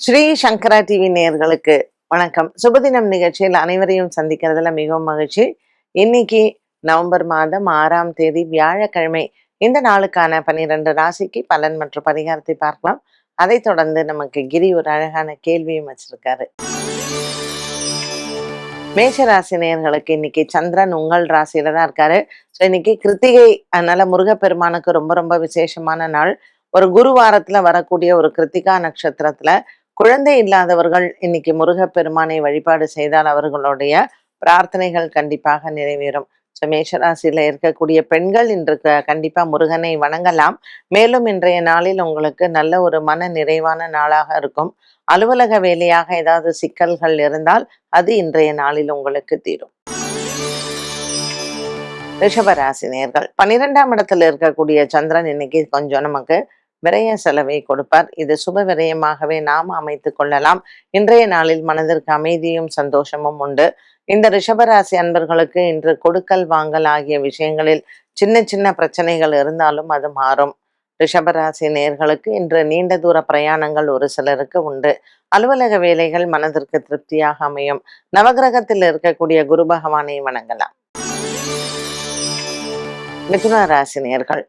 ஸ்ரீ சங்கரா TV நேயர்களுக்கு வணக்கம். சுபதினம் நிகழ்ச்சியில் அனைவரையும் சந்திக்கிறதுல மிகவும் மகிழ்ச்சி. இன்னைக்கு நவம்பர் மாதம் ஆறாம் தேதி வியாழக்கிழமை. இந்த நாளுக்கான பன்னிரண்டு ராசிக்கு பலன் மற்றும் பரிகாரத்தை பார்க்கலாம். அதைத் தொடர்ந்து நமக்கு கிரி ஒரு அழகான கேள்வியும் வச்சிருக்காரு. மேஷராசி நேயர்களுக்கு இன்னைக்கு சந்திரன் உங்கள் ராசியில தான் இருக்காரு. ஸோ இன்னைக்கு கிருத்திகை அதனால முருகப்பெருமானுக்கு ரொம்ப ரொம்ப விசேஷமான நாள். ஒரு குரு வாரத்துல வரக்கூடிய ஒரு கிருத்திகா நட்சத்திரத்துல குழந்தை இல்லாதவர்கள் இன்னைக்கு முருகப்பெருமானை வழிபாடு செய்தால் அவர்களுடைய பிரார்த்தனைகள் கண்டிப்பாக நிறைவேறும். ஸோ மேஷராசியில இருக்கக்கூடிய பெண்கள் இன்று கண்டிப்பா முருகனை வணங்கலாம். மேலும் இன்றைய நாளில் உங்களுக்கு நல்ல ஒரு மன நிறைவான நாளாக இருக்கும். அலுவலக வேலையாக ஏதாவது சிக்கல்கள் இருந்தால் அது இன்றைய நாளில் உங்களுக்கு தீரும். ரிஷபராசி நேர்கள். பன்னிரெண்டாம் இடத்துல இருக்கக்கூடிய சந்திரன் இன்னைக்கு கொஞ்சம் நமக்கு விரய செலவை கொடுப்பார். இது சுப விரயமாகவே நாம் அமைத்து கொள்ளலாம். இன்றைய நாளில் மனதிற்கு அமைதியும் சந்தோஷமும் உண்டு. இந்த ரிஷபராசி அன்பர்களுக்கு இன்று கொடுக்கல் வாங்கல் ஆகிய விஷயங்களில் சின்ன சின்ன பிரச்சனைகள் இருந்தாலும் அது மாறும். ரிஷபராசி நேர்களுக்கு இன்று நீண்ட தூர பிரயாணங்கள் ஒரு சிலருக்கு உண்டு. அலுவலக வேலைகள் மனதிற்கு திருப்தியாக அமையும். நவகிரகத்தில் இருக்கக்கூடிய குரு பகவானை வணங்கலாம். மிதுன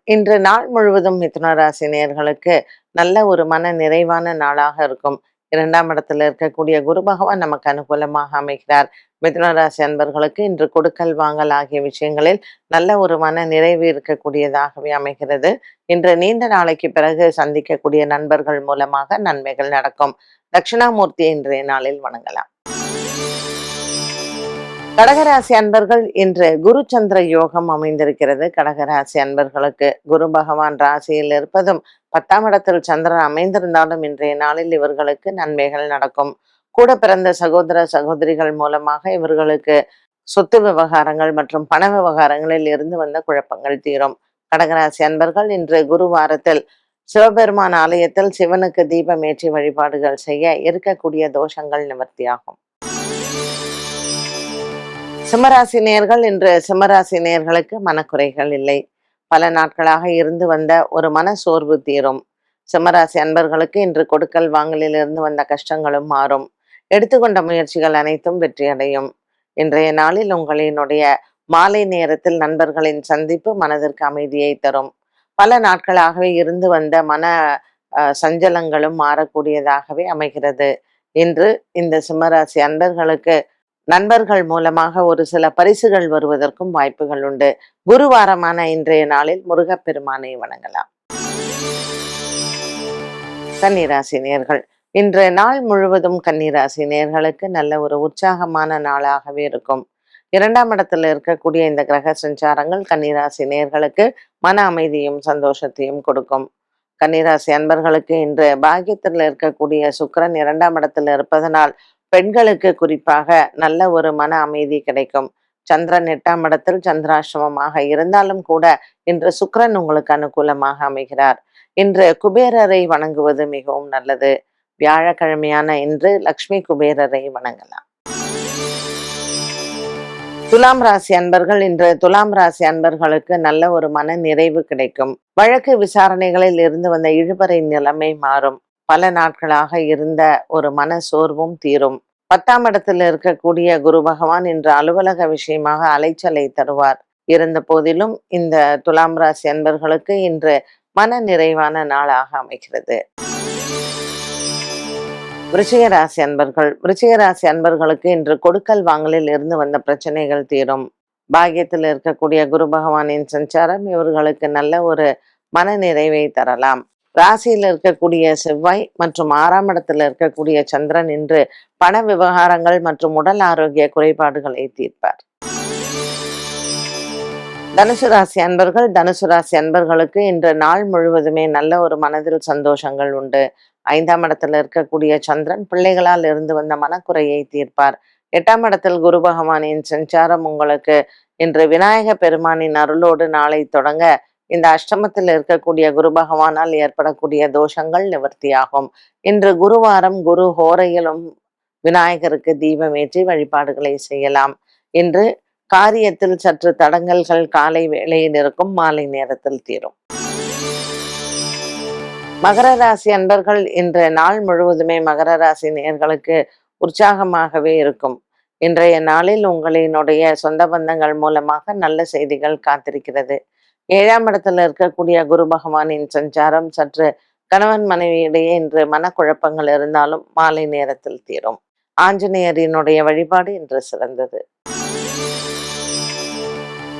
இன்று நாள் முழுவதும் மிதுன ராசினியர்களுக்கு நல்ல ஒரு மன நிறைவான நாளாக இருக்கும். இரண்டாம் இடத்துல இருக்கக்கூடிய குரு பகவான் நமக்கு அனுகூலமாக அமைகிறார். மிதுன ராசி அன்பர்களுக்கு இன்று கொடுக்கல் வாங்கல் ஆகிய விஷயங்களில் நல்ல ஒரு மன நிறைவு இருக்கக்கூடியதாகவே அமைகிறது. இன்று நீண்ட நாளைக்கு பிறகு சந்திக்கக்கூடிய நண்பர்கள் மூலமாக நன்மைகள் நடக்கும். தட்சிணாமூர்த்தி இன்றைய நாளில் வணங்கலாம். கடகராசி அன்பர்கள் இன்று குரு சந்திர யோகம் அமைந்திருக்கிறது. கடகராசி அன்பர்களுக்கு குரு பகவான் ராசியில் இருப்பதும் பத்தாம் இடத்தில் சந்திரன் அமைந்திருந்தாலும் இன்றைய நாளில் இவர்களுக்கு நன்மைகள் நடக்கும். கூட பிறந்த சகோதர சகோதரிகள் மூலமாக இவர்களுக்கு சொத்து விவகாரங்கள் மற்றும் பண விவகாரங்களில் இருந்து வந்த குழப்பங்கள் தீரும். கடகராசி அன்பர்கள் இன்று குருவாரத்தில் சிவபெருமான் ஆலயத்தில் சிவனுக்கு தீபம் ஏற்றி வழிபாடுகள் செய்ய இருக்கக்கூடிய தோஷங்கள் நிவர்த்தியாகும். சிம்மராசி நேர்கள் இன்று சிம்மராசி நேர்களுக்கு மனக்குறைகள் இல்லை. பல நாட்களாக இருந்து வந்த ஒரு மன சோர்வு தீரும். சிம்மராசி அன்பர்களுக்கு இன்று கொடுக்கல் வாங்கலில் இருந்து வந்த கஷ்டங்களும் மாறும். எடுத்துக்கொண்ட முயற்சிகள் அனைத்தும் வெற்றியடையும். இன்றைய நாளில் உங்களினுடைய மாலை நேரத்தில் நண்பர்களின் சந்திப்பு மனதிற்கு அமைதியை தரும். பல நாட்களாகவே இருந்து வந்த மன அஹ், சஞ்சலங்களும் மாறக்கூடியதாகவே அமைகிறது. இன்று இந்த சிம்மராசி அன்பர்களுக்கு நண்பர்கள் மூலமாக ஒரு சில பரிசுகள் வருவதற்கும் வாய்ப்புகள் உண்டு. குருவாரமான இன்றைய நாளில் முருகப்பெருமானை வணங்கலாம். கன்னிராசி நேர்கள் இன்றைய நாள் முழுவதும் கன்னிராசி நேர்களுக்கு நல்ல ஒரு உற்சாகமான நாளாகவே இருக்கும். இரண்டாம் இடத்துல இருக்கக்கூடிய இந்த கிரக சஞ்சாரங்கள் கன்னிராசி நேர்களுக்கு மன அமைதியும் சந்தோஷத்தையும் கொடுக்கும். கன்னிராசி அன்பர்களுக்கு இன்று பாக்கியத்தில் இருக்கக்கூடிய சுக்கிரன் இரண்டாம் இடத்துல இருப்பதனால் பெண்களுக்கு குறிப்பாக நல்ல ஒரு மன அமைதி கிடைக்கும். சந்திரன் எட்டாம் இடத்தில் சந்திராசிரமமாக இருந்தாலும் கூட இன்று சுக்கரன் உங்களுக்கு அனுகூலமாக அமைகிறார். இன்று குபேரரை வணங்குவது மிகவும் நல்லது. வியாழக்கிழமையான இன்று லக்ஷ்மி குபேரரை வணங்கலாம். துலாம் ராசி அன்பர்கள் இன்று துலாம் ராசி அன்பர்களுக்கு நல்ல ஒரு மன நிறைவு கிடைக்கும். வழக்கு விசாரணைகளில் இருந்து வந்த இழுபறை நிலைமை மாறும். பல நாட்களாக இருந்த ஒரு மன சோர்வும் தீரும். பத்தாம் இடத்தில் இருக்கக்கூடிய குரு பகவான் இன்று அலுவலக விஷயமாக அலைச்சலை தருவார். இருந்த போதிலும் இந்த துலாம் ராசி அன்பர்களுக்கு இன்று மன நிறைவான நாளாக அமைகிறது. விருச்சிகராசி அன்பர்கள் விருச்சிகராசி அன்பர்களுக்கு இன்று கொடுக்கல் வாங்கலில் இருந்து வந்த பிரச்சனைகள் தீரும். பாக்கியத்தில் இருக்கக்கூடிய குரு பகவானின் சஞ்சாரம் இவர்களுக்கு நல்ல ஒரு மன நிறைவை தரலாம். ராசியில் இருக்கக்கூடிய செவ்வாய் மற்றும் ஆறாம் இடத்துல இருக்கக்கூடிய சந்திரன் இன்று பண விவகாரங்கள் மற்றும் உடல் ஆரோக்கிய குறைபாடுகளை தீர்ப்பார். தனுசு ராசி அன்பர்கள் தனுசு ராசி அன்பர்களுக்கு இன்று நாள் முழுவதுமே நல்ல ஒரு மனதில் சந்தோஷங்கள் உண்டு. ஐந்தாம் இடத்துல இருக்கக்கூடிய சந்திரன் பிள்ளைகளால் இருந்து வந்த மனக்குறையை தீர்ப்பார். எட்டாம் இடத்தில் குரு பகவானின் சஞ்சாரம் உங்களுக்கு இன்று விநாயக பெருமானின் அருளோடு நாளை தொடங்க இந்த அஷ்டமத்தில் இருக்கக்கூடிய குரு பகவானால் ஏற்படக்கூடிய தோஷங்கள் நிவர்த்தியாகும். இன்று குருவாரம் குரு ஹோரையிலும் விநாயகருக்கு தீபமேற்றி வழிபாடுகளை செய்யலாம். இன்று காரியத்தில் சற்று தடங்கல்கள் காலை வேளையில் இருக்கும் மாலை நேரத்தில் தீரும். மகர ராசி அன்பர்கள் இன்று நாள் முழுவதுமே மகர ராசி நேர்களுக்கு உற்சாகமாகவே இருக்கும். இன்றைய நாளில் உங்களினுடைய சொந்த பந்தங்கள் மூலமாக நல்ல செய்திகள் காத்திருக்கிறது. ஏழாம் இடத்துல இருக்கக்கூடிய குரு பகவானின் சஞ்சாரம் சற்று கணவன் மனைவியிடையே இன்று மனக்குழப்பங்கள் இருந்தாலும் மாலை நேரத்தில் தீரும். ஆஞ்சநேயரினுடைய வழிபாடு இன்று சிறந்தது.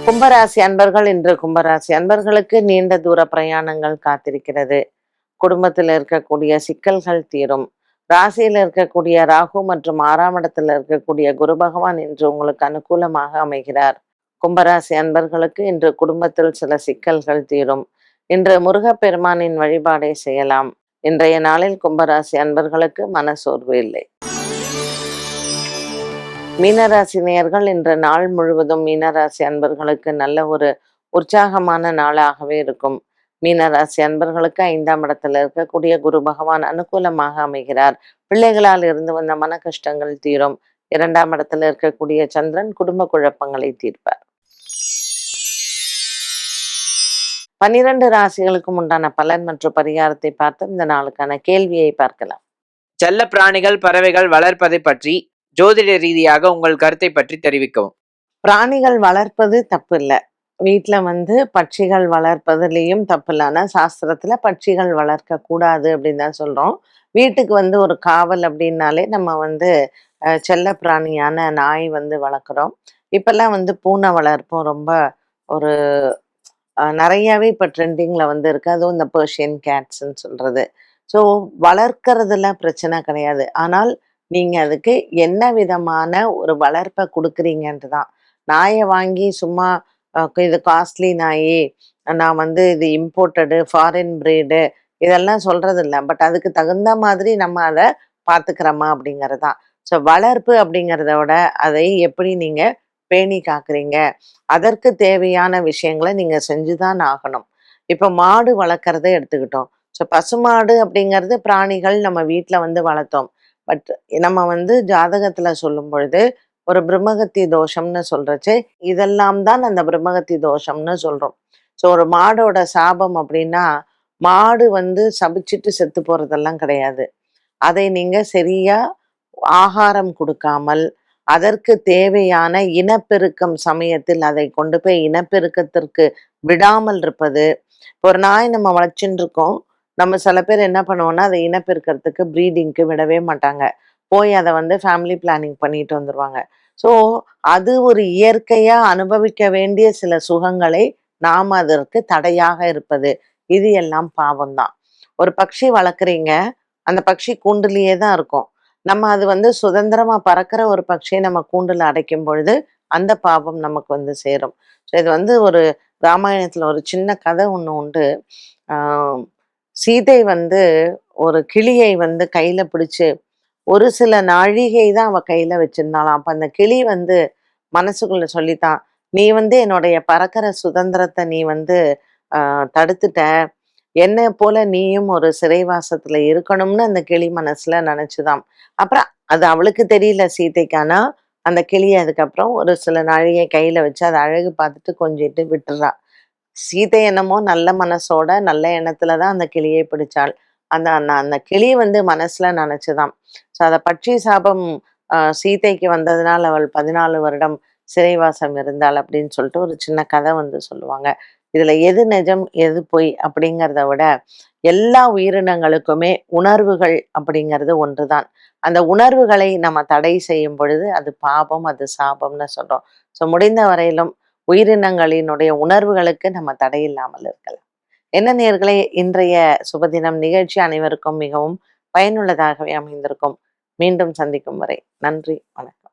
கும்பராசி அன்பர்கள் இன்று கும்பராசி அன்பர்களுக்கு நீண்ட தூர பிரயாணங்கள் காத்திருக்கிறது. குடும்பத்தில் இருக்கக்கூடிய சிக்கல்கள் தீரும். ராசியில் இருக்கக்கூடிய ராகு மற்றும் ஆறாம் இடத்துல இருக்கக்கூடிய குரு பகவான் இன்று உங்களுக்கு அனுகூலமாக அமைகிறார். கும்பராசி அன்பர்களுக்கு இன்று குடும்பத்தில் சில சிக்கல்கள் தீரும். இன்று முருகப்பெருமானின் வழிபாடை செய்யலாம். இன்றைய நாளில் கும்பராசி அன்பர்களுக்கு மனசோர்வு இல்லை. மீனராசி நேயர்கள் இன்று நாள் முழுவதும் மீனராசி அன்பர்களுக்கு நல்ல ஒரு உற்சாகமான நாளாகவே இருக்கும். மீனராசி அன்பர்களுக்கு ஐந்தாம் இடத்துல இருக்கக்கூடிய குரு பகவான் அனுகூலமாக அமைகிறார். பிள்ளைகளால் இருந்து வந்த மன கஷ்டங்கள் தீரும். இரண்டாம் இடத்துல இருக்கக்கூடிய சந்திரன் குடும்ப குழப்பங்களை தீர்ப்பார். பனிரெண்டு ராசிகளுக்கும் உண்டான பலன் மற்றும் பரிகாரத்தை பார்த்து இந்த நாளுக்கான கேள்வியை பார்க்கலாம். செல்ல பிராணிகள் பறவைகள் வளர்ப்பதை பற்றி ஜோதிட ரீதியாக உங்கள் கருத்தை பற்றி தெரிவிக்கவும். பிராணிகள் வளர்ப்பது தப்பு இல்லை வீட்டில் வந்து பட்சிகள் வளர்ப்பதுலேயும் தப்பு இல்லை ஆனால் சாஸ்திரத்தில் பட்சிகள் வளர்க்க கூடாது அப்படின்னு தான் சொல்கிறோம் வீட்டுக்கு வந்து ஒரு காவல் அப்படின்னாலே நம்ம வந்து செல்ல பிராணியான நாய் வந்து வளர்க்குறோம். இப்போல்லாம் வந்து பூனை வளர்ப்பும். ரொம்ப ஒரு நிறையாவே இப்போ ட்ரெண்டிங்கில் வந்து இருக்கு. அதுவும் இந்த பர்ஷியன் கேட்ஸ்ன்னு சொல்கிறது ஸோ வளர்க்கறதுல பிரச்சனை கிடையாது. ஆனால் நீங்கள் அதுக்கு என்ன விதமான ஒரு வளர்ப்பை கொடுக்குறீங்கன்ட்டு தான். நாயை வாங்கி சும்மா இது காஸ்ட்லி நாய் நான் வந்து இது இம்போர்ட்டடு ஃபாரின் பிரீடு இதெல்லாம் சொல்கிறது இல்லை பட் அதுக்கு தகுந்த மாதிரி நம்ம அதை பார்த்துக்கிறோமா அப்படிங்கிறது தான். ஸோ வளர்ப்பு அப்படிங்கிறத விட அதை எப்படி நீங்கள் பேணி காக்குறீங்க. அதற்கு தேவையான விஷயங்களை நீங்கள் செஞ்சு தான் ஆகணும். இப்போ மாடு வளர்க்குறதை எடுத்துக்கிட்டோம். ஸோ பசுமாடு அப்படிங்கிறது பிராணிகள் நம்ம வீட்டில் வந்து வளர்த்தோம். பட் நம்ம வந்து ஜாதகத்தில் சொல்லும் பொழுது ஒரு பிரம்மகத்தி தோஷம்னு சொல்றச்சு இதெல்லாம் தான் அந்த பிரம்மகத்தி தோஷம்னு சொல்றோம். ஸோ ஒரு மாடோட சாபம் அப்படின்னா மாடு வந்து சபிச்சிட்டு செத்து போறதெல்லாம் கிடையாது. அதை நீங்க சரியா ஆகாரம் கொடுக்காமல் அதற்கு தேவையான இனப்பெருக்கம் சமயத்தில் அதை கொண்டு போய் இனப்பெருக்கத்திற்கு விடாமல் இருப்பது. இப்போ ஒரு நாய் நம்ம வளர்ச்சின்னு இருக்கோம். நம்ம சில பேர் என்ன பண்ணுவோம்னா அதை இனப்பெருக்கிறதுக்கு ப்ரீடிங்க்கு விடவே மாட்டாங்க. போய் அதை வந்து ஃபேமிலி பிளானிங் பண்ணிட்டு வந்துருவாங்க. ஸோ அது ஒரு இயற்கையா அனுபவிக்க வேண்டிய சில சுகங்களை நாம் அதற்கு தடையாக இருப்பது. இது எல்லாம் பாவம்தான். ஒரு பக்ஷி வளர்க்குறீங்க. அந்த பட்சி கூண்டுலேயே தான் இருக்கும். நம்ம அது வந்து சுதந்திரமா பறக்கிற ஒரு பட்சியை நம்ம கூண்டுல அடைக்கும் பொழுது அந்த பாவம் நமக்கு வந்து சேரும். ஸோ இது வந்து ஒரு ராமாயணத்துல ஒரு சின்ன கதை ஒன்று உண்டு. சீதை வந்து ஒரு கிளியை வந்து கையில பிடிச்சு ஒரு சில நாழிகை தான் அவ கையில வச்சிருந்தாளாம். அப்ப அந்த கிளி வந்து மனசுக்குள்ள சொல்லித்தான் நீ வந்து என்னுடைய பறக்கிற சுதந்திரத்தை நீ வந்து தடுத்துட்ட. என்னை போல நீயும் ஒரு சிறைவாசத்துல இருக்கணும்னு அந்த கிளி மனசுல நினைச்சுதான். அப்புறம் அது அவளுக்கு தெரியல சீதைக்கானா அந்த கிளியை அதுக்கப்புறம் ஒரு சில நாழிகை கையில வச்சு அதை அழகு பார்த்துட்டு கொஞ்சிட்டு விட்டுறா. சீதை என்னமோ நல்ல மனசோட நல்ல எண்ணத்துல தான் அந்த கிளியை பிடிச்சாள். அந்த அந்த அந்த கிளி வந்து மனசுல நினைச்சுதான். ஸோ அதை பட்சி சாபம் சீதைக்கு வந்ததுனால் அவள் பதினாலு வருடம் சிறைவாசம் இருந்தாள் அப்படின்னு சொல்லிட்டு ஒரு சின்ன கதை வந்து சொல்லுவாங்க. இதுல எது நிஜம் எது பொய் அப்படிங்கிறத விட எல்லா உயிரினங்களுக்குமே உணர்வுகள் அப்படிங்கிறது ஒன்றுதான். அந்த உணர்வுகளை நம்ம தடை செய்யும் பொழுது அது பாபம் அது சாபம்னு சொல்றோம். ஸோ முடிந்த வரையிலும் உயிரினங்களினுடைய உணர்வுகளுக்கு நம்ம தடை இல்லாமல் இருக்கலாம். என்ன நேர்களே இன்றைய சுபதினம் நிகழ்ச்சி அனைவருக்கும் மிகவும் பயனுள்ளதாகவே அமைந்திருக்கும். மீண்டும் சந்திக்கும் வரை நன்றி வணக்கம்.